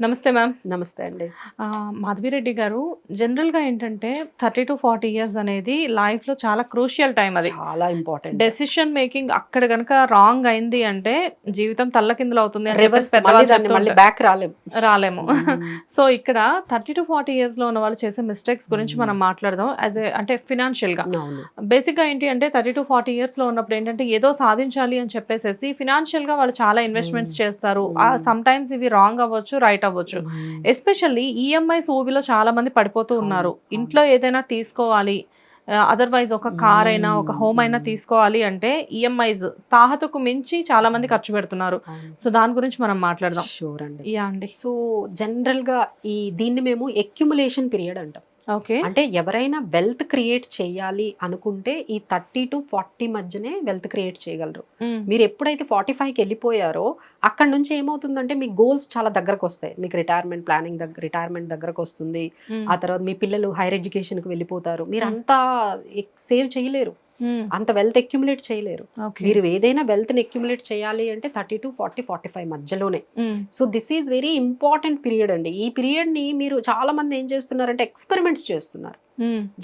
నమస్తే మ్యామ్. నమస్తే అండి. మాధవిరెడ్డి గారు జనరల్గా ఏంటంటే థర్టీ టు ఫార్టీ ఇయర్స్ అనేది లైఫ్లో చాలా క్రూషియల్ టైం అది. చాలా ఇంపార్టెంట్. డెసిషన్ మేకింగ్ అక్కడ గనక రాంగ్ అయింది అంటే జీవితం అవుతుంది చెప్తూ మళ్ళీ ఉంటారు. బ్యాక్ రాలేం. రాలేము. సో ఇక్కడ థర్టీ టు ఫార్టీ ఇయర్స్లో ఉన్న వాళ్ళు చేసే మిస్టేక్స్ గురించి మనం మాట్లాడదాం. యాజ్ అంటే ఫినాన్షియల్గా అవును. బేసిక్గా ఏంటి అంటే థర్టీ టు ఫార్టీ ఇయర్స్లో ఉన్నప్పుడు ఏంటంటే ఏదో సాధించాలి అని చెప్పేసి ఫినాన్షియల్గా వాళ్ళు చాలా ఇన్వెస్ట్మెంట్స్ చేస్తారు. సమ్ టైమ్స్ ఇవి రాంగ్ అవ్వచ్చు రైట్ అవ్వచ్చు. ఎస్పెషల్లీ ఈఎంఐస్ ఊబిలో చాలా మంది పడిపోతూ ఉన్నారు. ఇంట్లో ఏదైనా తీసుకోవాలి అదర్వైజ్ ఒక కార్ అయినా ఒక హోమ్ అయినా. తీసుకోవాలి అంటే ఈఎంఐస్ తాహతకు మించి చాలా మంది ఖర్చు పెడుతున్నారు. సో దాని గురించి మనం మాట్లాడదాం. షూర్ అండి. యా అండి. సో జనరల్గా ఈ దీన్ని మేము ఎక్యుములేషన్ పీరియడ్ అంటాం. అంటే ఎవరైనా వెల్త్ క్రియేట్ చేయాలి అనుకుంటే ఈ థర్టీ టు ఫార్టీ మధ్యనే వెల్త్ క్రియేట్ చేయగలరు. మీరు ఎప్పుడైతే ఫార్టీ ఫైవ్కి వెళ్ళిపోయారో అక్కడ నుంచి ఏమవుతుందంటే మీ గోల్స్ చాలా దగ్గరకు వస్తాయి. మీకు రిటైర్మెంట్ ప్లానింగ్ దగ్గర రిటైర్మెంట్ దగ్గరకు వస్తుంది. ఆ తర్వాత మీ పిల్లలు హైయర్ ఎడ్యుకేషన్కి వెళ్ళిపోతారు. మీరు అంతా సేవ్ చేయలేరు. అంత వెల్త్ అక్యుములేట్ చేయలేరు. మీరు ఏదైనా వెల్త్ని అక్యుములేట్ చేయాలి అంటే thirty to forty forty five మధ్యలోనే so this is very important period అండి. ఈ పీరియడ్ని మీరు చాలా మంది ఏం చేస్తున్నారంటే ఎక్స్పెరిమెంట్స్ చేస్తున్నారు.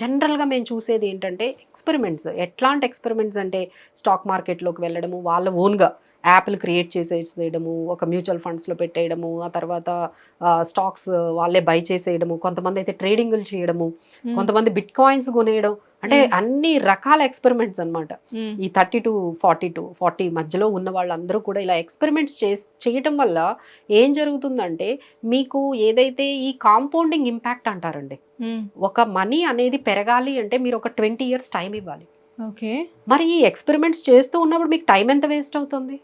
జనరల్గా మేము చూసేది ఏంటంటే ఎక్స్పెరిమెంట్స్ ఎట్లాంటి ఎక్స్పెరిమెంట్స్ అంటే స్టాక్ మార్కెట్లోకి వెళ్ళడము వాళ్ళ ఓన్గా యాప్లు క్రియేట్ చేసేసేయడము ఒక మ్యూచువల్ ఫండ్స్లో పెట్టేయడము ఆ తర్వాత స్టాక్స్ వాళ్ళే బై చేసేయడము కొంతమంది అయితే ట్రేడింగ్లు చేయడము కొంతమంది బిట్ కాయిన్స్ కొనేయడం అంటే. అన్ని రకాల ఎక్స్పెరిమెంట్స్ అన్నమాట. ఈ thirty to forty to forty మధ్యలో ఉన్న వాళ్ళందరూ కూడా ఇలా ఎక్స్పెరిమెంట్స్ చే చేయటం వల్ల ఏం జరుగుతుందంటే మీకు ఏదైతే ఈ కాంపౌండింగ్ ఇంపాక్ట్ అంటారండి ఒక మనీ అనేది పెరగాలి అంటే మీరు ఒక ట్వంటీ ఇయర్స్ టైం ఇవ్వాలి. ఓకే. మరి ఈ ఎక్స్పెరిమెంట్స్ చేస్తూ ఉన్నప్పుడు మీకు టైం ఎంత వేస్ట్ అవుతుంది?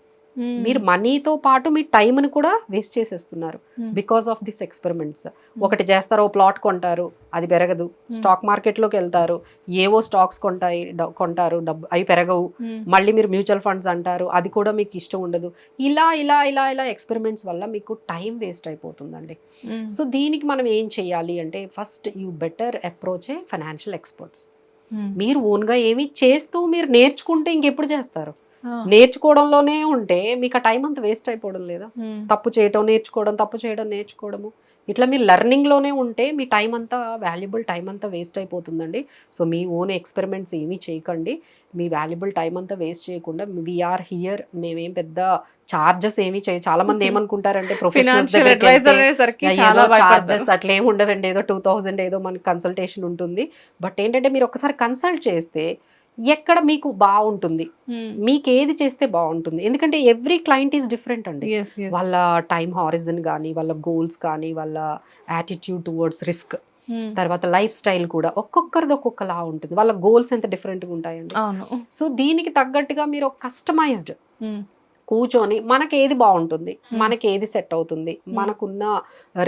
మీరు మనీతో పాటు మీ టైంని కూడా వేస్ట్ చేసేస్తున్నారు బికాస్ ఆఫ్ దిస్ ఎక్స్పెరిమెంట్స్. ఒకటి చేస్తారు ఓ ప్లాట్ కొంటారు అది పెరగదు. స్టాక్ మార్కెట్లోకి వెళ్తారు ఏవో స్టాక్స్ కొంటాయి కొంటారు డబ్బు అవి పెరగవు. మళ్ళీ మీరు మ్యూచువల్ ఫండ్స్ అంటారు అది కూడా మీకు ఇష్టం ఉండదు. ఇలా ఇలా ఇలా ఇలా ఎక్స్పెరిమెంట్స్ వల్ల మీకు టైం వేస్ట్ అయిపోతుందండి. సో దీనికి మనం ఏం చేయాలి అంటే first you better approach a financial experts. మీరు ఓన్గా ఏమి చేస్తూ మీరు నేర్చుకుంటే ఇంకెప్పుడు చేస్తారు? నేర్చుకోవడంలోనే ఉంటే మీకు ఆ టైం అంత వేస్ట్ అయిపోవడం లేదా? తప్పు చేయటం నేర్చుకోవడం తప్పు చేయడం నేర్చుకోవడము. ఇట్లా మీరు లెర్నింగ్లోనే ఉంటే మీ టైం అంతా వాల్యుబుల్ టైం అంతా వేస్ట్ అయిపోతుందండి. సో మీ ఓన్ ఎక్స్పెరిమెంట్స్ ఏమీ చేయకండి. మీ వాల్యుబుల్ టైం అంతా వేస్ట్ చేయకుండా వీఆర్ హియర్. మేమేం పెద్ద చార్జెస్ ఏమీ చేయ చాలా మంది ఏమనుకుంటారంటే ప్రొఫెషనల్స్ చార్జెస్ అట్లా ఏమి ఉండదండి ఏదో టూ థౌజండ్ ఏదో మనకి కన్సల్టేషన్ ఉంటుంది. బట్ ఏంటంటే మీరు ఒకసారి కన్సల్ట్ చేస్తే ఎక్కడ మీకు బాగుంటుంది మీకు ఏది చేస్తే బాగుంటుంది ఎందుకంటే ఎవ్రీ క్లయింట్ ఈస్ డిఫరెంట్ అండి. వాళ్ళ టైం హారిజన్ కానీ వాళ్ళ గోల్స్ కానీ వాళ్ళ యాటిట్యూడ్ టువర్డ్స్ రిస్క్. తర్వాత లైఫ్ స్టైల్ కూడా ఒక్కొక్కరిది ఒక్కొక్కలా ఉంటుంది. వాళ్ళ గోల్స్ ఎంత డిఫరెంట్గా ఉంటాయండి. సో దీనికి తగ్గట్టుగా మీరు కస్టమైజ్డ్ కూర్చొని మనకి ఏది బాగుంటుంది మనకి ఏది సెట్ అవుతుంది మనకున్న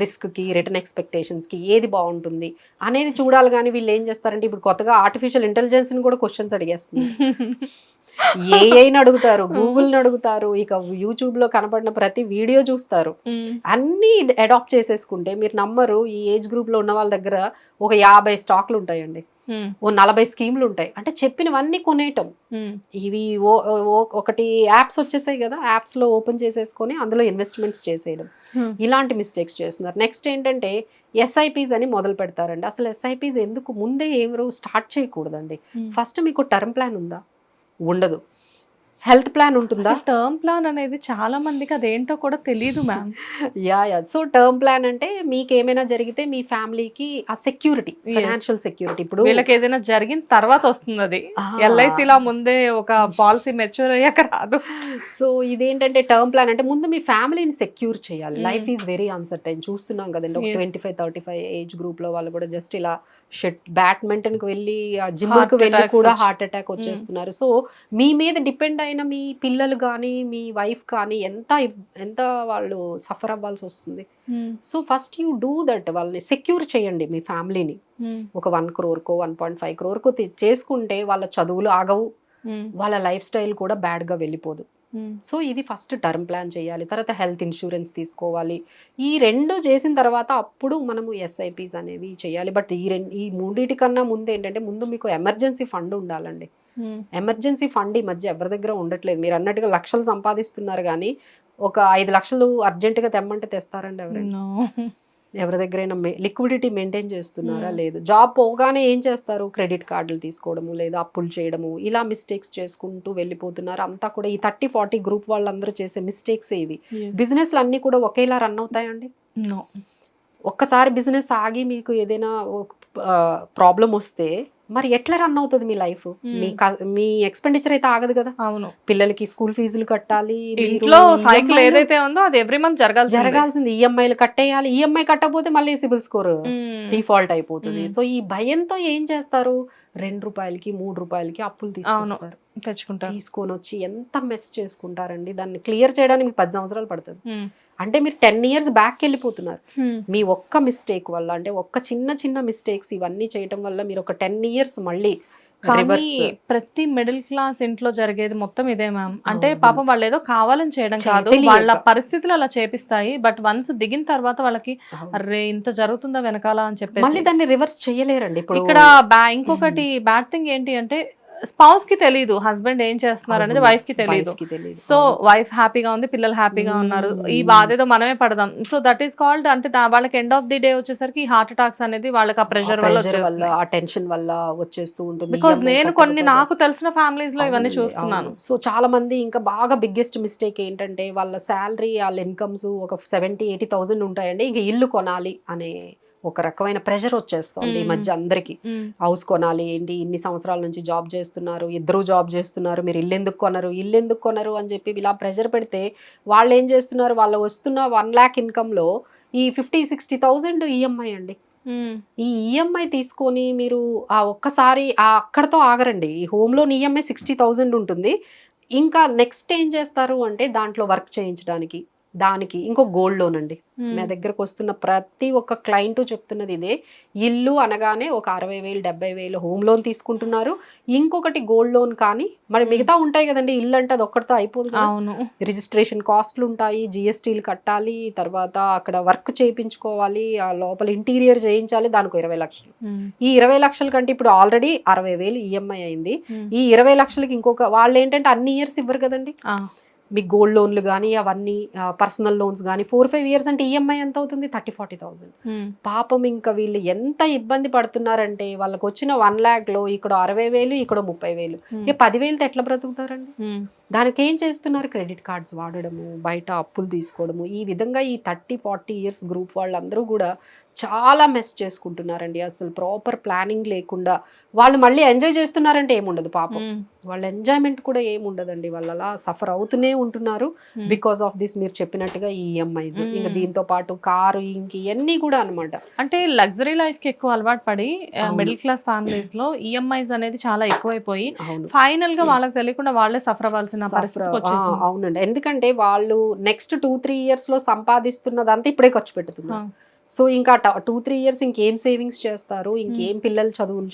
రిస్క్కి రిటర్న్ ఎక్స్పెక్టేషన్స్కి ఏది బాగుంటుంది అనేది చూడాలి. కానీ వీళ్ళు ఏం చేస్తారంటే ఇప్పుడు కొత్తగా ఆర్టిఫిషియల్ ఇంటెలిజెన్స్ని కూడా క్వశ్చన్స్ అడిగేస్తుంది. ఏఐని అడుగుతారు గూగుల్ని అడుగుతారు ఇక యూట్యూబ్లో కనపడిన ప్రతి వీడియో చూస్తారు. అన్ని అడాప్ట్ చేసేసుకుంటే మీరు నమ్మరు ఈ ఏజ్ గ్రూప్లో ఉన్న వాళ్ళ దగ్గర ఒక యాభై స్టాక్లు ఉంటాయండి. ఓ నలభై స్కీమ్లు ఉంటాయి అంటే చెప్పినవన్నీ కొనేయటం. ఇవి ఒకటి యాప్స్ వచ్చేసాయి కదా యాప్స్లో ఓపెన్ చేసేసుకొని అందులో ఇన్వెస్ట్మెంట్స్ చేసేయడం. ఇలాంటి మిస్టేక్స్ చేస్తున్నారు. నెక్స్ట్ ఏంటంటే ఎస్ఐపీస్ అని మొదలు పెడతారండి. అసలు ఎస్ఐపీస్ ఎందుకు ముందే ఎవరు స్టార్ట్ చేయకూడదండి. ఫస్ట్ మీకు టర్మ్ ప్లాన్ ఉందా? ఉండదు. హెల్త్ ప్లాన్ ఉంటుందా? టర్మ్ ప్లాన్ అనేది చాలా మందికి అదేంటో కూడా తెలియదు ma'am. Yeah yeah so term plan అంటే మీకు ఏమైనా జరిగితే మీ ఫ్యామిలీకి ఆ సెక్యూరిటీ. Financial security. ఇప్పుడు వీళ్ళకి ఏదైనా జరిగిన తర్వాత వస్తుంది అది ఆ, ఎల్ఐసి లా ముందే ఒక పాలసీ మెచ్యూర్ అయ్యాక రాదు. సో ఇదేంటంటే టర్మ్ ప్లాన్ అంటే ముందు మీ ఫ్యామిలీని సెక్యూర్ చేయాలి. లైఫ్ ఈజ్ వెరీ అన్సర్టైన్ చూస్తున్నాం కదండి ఒక. Twenty five thirty five age గ్రూప్లో వాళ్ళు కూడా జస్ట్ ఇలా షెట్ బ్యాడ్మింటన్కి వెళ్ళి జిమ్కి వెళ్ళి కూడా హార్ట్ అటాక్ వచ్చేస్తున్నారు. సో మీ మీద డిపెండ్ అయిన మీ పిల్లలు కానీ మీ వైఫ్ కానీ ఎంత ఎంత వాళ్ళు సఫర్ అవ్వాల్సి వస్తుంది. So first you do that వాళ్ళని సెక్యూర్ చేయండి మీ ఫ్యామిలీని. ఒక వన్ క్రోర్కో వన్ పాయింట్ ఫైవ్ క్రోర్కో చేసుకుంటే వాళ్ళ చదువులు ఆగవు. వాళ్ళ లైఫ్ స్టైల్ కూడా బ్యాడ్గా వెళ్ళిపోదు. సో ఇది ఫస్ట్ టర్మ్ ప్లాన్ చేయాలి. తర్వాత హెల్త్ ఇన్సూరెన్స్ తీసుకోవాలి. ఈ రెండు చేసిన తర్వాత అప్పుడు మనము ఎస్ఐపిస్ అనేవి చేయాలి. బట్ ఈ రెండు ఈ మూడింటి కన్నా ముందు ఏంటంటే ముందు మీకు ఎమర్జెన్సీ ఫండ్ ఉండాలండి. ఎమర్జెన్సీ ఫండ్ ఈ మధ్య ఎవరి దగ్గర ఉండట్లేదు. మీరు అన్నట్టుగా లక్షలు సంపాదిస్తున్నారు కానీ ఒక ఐదు లక్షలు అర్జెంట్గా తెమ్మంటే తెస్తారండి ఎవరైనా? ఎవరి దగ్గరైనా లిక్విడిటీ మెయింటైన్ చేస్తున్నారా Hmm. లేదు? జాబ్ పోగానే ఏం చేస్తారు? క్రెడిట్ కార్డులు తీసుకోవడము లేదా అప్పులు చేయడము ఇలా మిస్టేక్స్ చేసుకుంటూ వెళ్ళిపోతున్నారు. అంతా కూడా ఈ థర్టీ ఫార్టీ గ్రూప్ వాళ్ళందరూ చేసే మిస్టేక్స్ ఇవి? బిజినెస్లు అన్ని కూడా ఒకేలా రన్ అవుతాయండి? ఒక్కసారి బిజినెస్ ఆగి మీకు ఏదైనా ప్రాబ్లం వస్తే మరి ఎట్లా రన్ అవుతుంది మీ లైఫ్ మీ మీ ఎక్స్పెండిచర్ అయితే ఆగదు కదా. అవును. పిల్లలకి స్కూల్ ఫీజులు కట్టాలి ఇంట్లో సైకిల్లు ఏదైతే ఉందో అది ఎవ్రీ మంత్ జరగాలి జరగాల్సింది. ఈఎంఐలు కట్టేయాలి. ఈఎంఐ కట్టకపోతే మళ్ళీ సిబిల్ స్కోర్ డిఫాల్ట్ అయిపోతుంది. సో ఈ భయంతో ఏం చేస్తారు? రెండు రూపాయలకి మూడు రూపాయలకి అప్పులు తీసుకొస్తారు. తెచ్చుకుంటారు. తీసుకొని వచ్చి ఎంత మెస్ చేసుకుంటారండి. దాన్ని క్లియర్ చేయడానికి మీకు పది సంవత్సరాలు పడుతుంది. అంటే మీరు టెన్ ఇయర్స్ బ్యాక్ వెళ్ళిపోతున్నారు. మీ ఒక్క మిస్టేక్ వల్ల అంటే ఒక్క చిన్న చిన్న మిస్టేక్స్ ఇవన్నీ చేయటం వల్ల మీరు ఒక టెన్ ఇయర్స్ మళ్ళీ కానీ ప్రతి మిడిల్ క్లాస్ ఇంట్లో జరిగేది మొత్తం ఇదే మ్యామ్. అంటే. పాపం వాళ్ళు ఏదో కావాలని చేయడం కాదు. వాళ్ళ పరిస్థితులు అలా చేపిస్తాయి. బట్ వన్స్ దిగిన తర్వాత వాళ్ళకి అరే ఇంత జరుగుతుందా వెనకాల? అని మళ్ళీ చెప్పేసి దాన్ని రివర్స్ చేయలేరండి ఇక్కడ బ్యా ఇంకొకటి బ్యాడ్ థింగ్ ఏంటి అంటే స్పౌస్కి తెలియదు హస్బెండ్ ఏం చేస్తున్నారు అనేది. వైఫ్కి తెలియదు. సో. వైఫ్ హ్యాపీగా ఉంది పిల్లలు హ్యాపీగా ఉన్నారు. ఈ బాధ ఏదో మనమే పడదాం. సో దట్ ఈస్ కాల్డ్ అంటే వాళ్ళకి ఎండ్ ఆఫ్ ది డే వచ్చేసరికి హార్ట్ అటాక్స్ అనేది వాళ్ళకి ఆ ప్రెషర్ వల్ల ఆ టెన్షన్ వల్ల వచ్చేస్తూ ఉంటుంది. బికాస్ నేను కొన్ని నాకు తెలిసిన ఫ్యామిలీస్లో ఇవన్నీ చూస్తున్నాను. సో చాలా మంది ఇంకా బాగా బిగ్గెస్ట్ మిస్టేక్ ఏంటంటే వాళ్ళ శాలరీ వాళ్ళ ఇన్కమ్స్ ఒక సెవెంటీ ఎయిటీ థౌసండ్ ఉంటాయండి. ఇంకా ఇల్లు కొనాలి అనే ఒక రకమైన ప్రెషర్ వచ్చేస్తుంది ఈ. మధ్య అందరికి. హౌస్ కొనాలి ఏంటి ఇన్ని సంవత్సరాల నుంచి జాబ్ చేస్తున్నారు ఇద్దరు జాబ్ చేస్తున్నారు మీరు ఇల్లు ఎందుకు కొనరు ఇల్లు ఎందుకు కొనరు అని చెప్పి ఇలా ప్రెషర్ పెడితే వాళ్ళు ఏం చేస్తున్నారు? వాళ్ళు వస్తున్న వన్ ల్యాక్ ఇన్కంలో ఈ ఫిఫ్టీ సిక్స్టీ థౌజండ్ ఈఎంఐ అండి. ఈ ఈఎంఐ తీసుకొని మీరు ఆ ఒక్కసారి ఆ అక్కడతో ఆగరండి. ఈ home loan EMI sixty thousand ఉంటుంది. ఇంకా నెక్స్ట్ ఏం చేస్తారు అంటే దాంట్లో వర్క్ చేయించడానికి. దానికి ఇంకో గోల్డ్ లోన్ అండి. ఉమ్, నా దగ్గరకు వస్తున్న ప్రతి ఒక్క క్లయింట్ చెప్తున్నది ఇదే. ఇల్లు అనగానే ఒక అరవై వేలు డెబ్బై వేలు హోమ్ లోన్ తీసుకుంటున్నారు. ఇంకొకటి గోల్డ్ లోన్ కానీ మరి మిగతా ఉంటాయి కదండి. ఇల్లు అంటే అది ఒక్కడితో అయిపోదు అవును. రిజిస్ట్రేషన్ కాస్ట్లు ఉంటాయి జిఎస్టీలు కట్టాలి తర్వాత అక్కడ వర్క్ చేయించుకోవాలి ఆ లోపల ఇంటీరియర్ చేయించాలి దానికి ఇరవై లక్షలు. ఉమ్, ఈ ఇరవై లక్షల కంటే ఇప్పుడు ఆల్రెడీ అరవై వేలు ఈఎంఐ అయింది. ఉమ్, ఈ ఇరవై లక్షలకి ఇంకొక వాళ్ళు ఏంటంటే అన్ని ఇయర్స్ ఇవ్వరు కదండి. మీకు గోల్డ్ లోన్లు కానీ అవన్నీ పర్సనల్ లోన్స్ కానీ ఫోర్ ఫైవ్ ఇయర్స్ అంటే ఈఎంఐ ఎంత అవుతుంది? Thirty forty thousand. పాపం ఇంకా వీళ్ళు ఎంత ఇబ్బంది పడుతున్నారంటే వాళ్ళకి వచ్చిన వన్ ల్యాక్లో ఇక్కడ అరవై వేలు ఇక్కడ ముప్పై వేలు. ఇక పదివేలతో ఎట్లా బ్రతుకుతారండి? దానికి ఏం చేస్తున్నారు క్రెడిట్ కార్డ్స్ వాడడము బయట అప్పులు తీసుకోవడము? ఈ విధంగా ఈ థర్టీ ఫార్టీ ఇయర్స్ గ్రూప్ వాళ్ళందరూ కూడా చాలా మెస్ చేసుకుంటున్నారండి. అసలు ప్రాపర్ ప్లానింగ్ లేకుండా వాళ్ళు మళ్ళీ ఎంజాయ్ చేస్తున్నారంటే ఏముండదు పాపం. వాళ్ళ ఎంజాయ్మెంట్ కూడా ఏముండదండి. వాళ్ళు అలా సఫర్ అవుతూనే ఉంటున్నారు. బికాస్ ఆఫ్ దిస్ మీరు చెప్పినట్టుగా ఈ ఈఎంఐస్. ఇంకా దీంతో పాటు కారు ఇంక ఇవన్నీ కూడా అనమాట. అంటే లగ్జరీ లైఫ్కి ఎక్కువ అలవాటు పడి. మిడిల్ క్లాస్ ఫ్యామిలీస్లో ఈఎంఐస్ అనేది చాలా ఎక్కువైపోయి ఫైనల్గా వాళ్ళకి తెలియకుండా వాళ్ళే సఫర్ అవ్వాల్సిన ఆ, వచ్చేసింది. అవునండి. ఎందుకంటే వాళ్ళు నెక్స్ట్ టూ త్రీ ఇయర్స్లో సంపాదిస్తున్నదంతా ఇప్పుడే ఖర్చు పెడుతున్నారు. సో ఇంకా టూ త్రీ ఇయర్స్ ఇంకేం సేవింగ్స్ చేస్తారు? ఇంకేం పిల్లలు చదువులు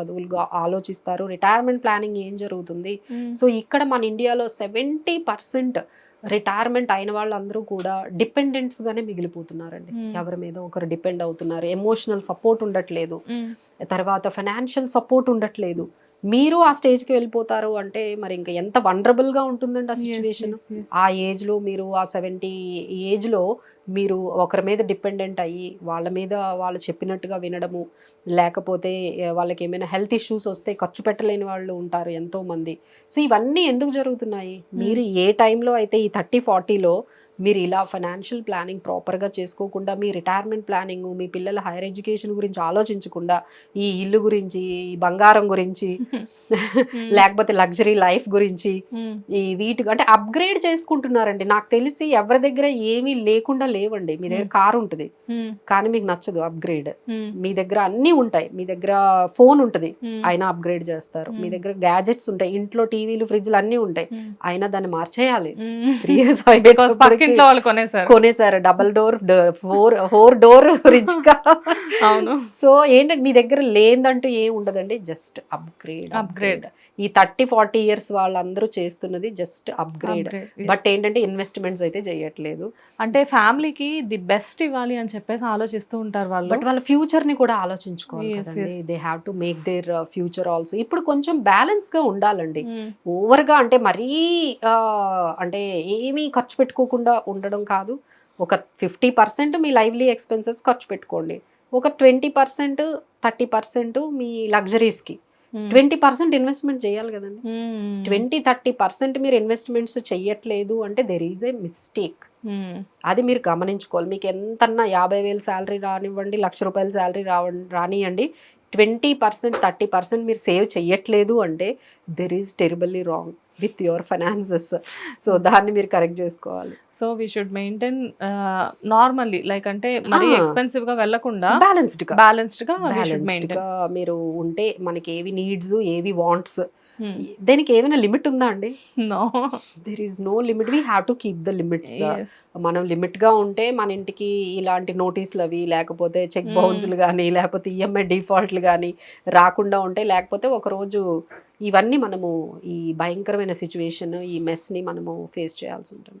చదువులుగా ఆలోచిస్తారు? రిటైర్మెంట్ ప్లానింగ్ ఏం జరుగుతుంది? సో ఇక్కడ మన ఇండియాలో సెవెంటీ పర్సెంట్ రిటైర్మెంట్ అయిన వాళ్ళందరూ కూడా డిపెండెంట్స్ గానే మిగిలిపోతున్నారండి. ఎవరి మీద ఒకరు డిపెండ్ అవుతున్నారు. ఎమోషనల్ సపోర్ట్ ఉండట్లేదు. తర్వాత ఫైనాన్షియల్ సపోర్ట్ ఉండట్లేదు. మీరు ఆ స్టేజ్కి వెళ్ళిపోతారు అంటే మరి ఇంకా ఎంత వనరబుల్గా ఉంటుందండి ఆ సిచ్యువేషన్. ఆ ఏజ్లో మీరు ఆ సెవెంటీ ఏజ్లో మీరు ఒకరి మీద డిపెండెంట్ అయ్యి వాళ్ళ మీద వాళ్ళు చెప్పినట్టుగా వినడము లేకపోతే వాళ్ళకి ఏమైనా హెల్త్ ఇష్యూస్ వస్తే ఖర్చు పెట్టలేని వాళ్ళు ఉంటారు ఎంతో మంది సో ఇవన్నీ ఎందుకు జరుగుతున్నాయి? మీరు ఏ టైంలో అయితే ఈ థర్టీ ఫార్టీలో మీరు ఇలా ఫైనాన్షియల్ ప్లానింగ్ ప్రాపర్గా చేసుకోకుండా మీ రిటైర్మెంట్ ప్లానింగ్ మీ పిల్లల హైయర్ ఎడ్యుకేషన్ గురించి ఆలోచించకుండా ఈ ఇల్లు గురించి ఈ బంగారం గురించి లేకపోతే లగ్జరీ లైఫ్ గురించి ఉమ్, ఈ వీటి అంటే అప్గ్రేడ్ చేసుకుంటున్నారండి. నాకు తెలిసి ఎవరి దగ్గర ఏమీ లేకుండా లేవండి. మీ దగ్గర కారు ఉంటుంది. ఉమ్, కానీ మీకు నచ్చదు అప్గ్రేడ్ మీ దగ్గర అన్నీ ఉంటాయి. మీ దగ్గర ఫోన్ ఉంటుంది. అయినా అప్గ్రేడ్ చేస్తారు. మీ Hmm. దగ్గర గ్యాజెట్స్ ఉంటాయి. ఇంట్లో టీవీలు ఫ్రిడ్జ్లు అన్నీ ఉంటాయి. అయినా దాన్ని మార్చేయాలి. త్రీ ఇయర్స్ ఇంట్లో వాళ్ళు కొనేసారు కొనేసారు double door four four door రిచ్గా అవును. సో ఏంటంటే మీ దగ్గర లేదంటూ ఏం ఉండదండి. Just upgrade Upgrade. ఈ థర్టీ ఫార్టీ ఇయర్స్ వాళ్ళందరూ చేస్తున్నది జస్ట్ అప్గ్రేడ్. బట్ ఏంటంటే ఇన్వెస్ట్మెంట్స్ అయితే చేయట్లేదు. అంటే ఫ్యామిలీకి ది బెస్ట్ ఇవ్వాలి అని చెప్పేసి ఆలోచిస్తూ ఉంటారు వాళ్ళు. బట్ వాళ్ళ ఫ్యూచర్ని కూడా ఆలోచించుకోవాలి. They have to make their future also ఇప్పుడు కొంచెం బ్యాలెన్స్గా ఉండాలండి. ఓవర్గా అంటే మరీ ఆ, అంటే ఏమీ ఖర్చు పెట్టుకోకుండా ఉండడం కాదు. ఒక ఫిఫ్టీ పర్సెంట్ మీ లైవ్లీ ఎక్స్పెన్సెస్ ఖర్చు పెట్టుకోండి. ఒక ట్వంటీ పర్సెంట్ థర్టీ పర్సెంట్ మీ లగ్జరీస్కి. మ్మ్. ట్వంటీ పర్సెంట్ ఇన్వెస్ట్మెంట్ చేయాలి కదండి. మ్మ్. ట్వంటీ థర్టీ పర్సెంట్ మీరు ఇన్వెస్ట్మెంట్స్ చెయ్యట్లేదు అంటే దెర్ ఈజ్ ఏ మిస్టేక్. అది మీరు గమనించుకోవాలి. మీకు ఎంతన్నా యాభై వేలు శాలరీ రానివ్వండి లక్ష రూపాయల శాలరీ రావ రానియండి. ట్వంటీ పర్సెంట్ థర్టీ పర్సెంట్ మీరు సేవ్ చెయ్యట్లేదు అంటే there is terribly wrong with your finances so దాన్ని మీరు కరెక్ట్ చేసుకోవాలి. So we should maintain normally like అంటే మరీ. ఎక్స్పెన్సివ్గా వెళ్ళకుండా బ్యాలెన్స్డ్గా. బ్యాలెన్స్డ్గా బ్యాలెన్స్డ్ మీరు ఉంటే మనకి ఏవి నీడ్స్ ఏవి వాంట్స్ దీనికి ఏమైనా లిమిట్ ఉందా అండి? No there is no limit we have to keep the limits మనం లిమిట్గా ఉంటే మన ఇంటికి ఇలాంటి నోటీసులు అవి లేకపోతే చెక్. బౌన్స్లు కానీ లేకపోతే ఈఎంఐ డిఫాల్ట్లు కానీ రాకుండా ఉంటే లేకపోతే ఒక రోజు ఇవన్నీ మనము ఈ భయంకరమైన సిచ్యువేషన్ ఈ మెస్ని మనము ఫేస్ చేయాల్సి ఉంటుంది.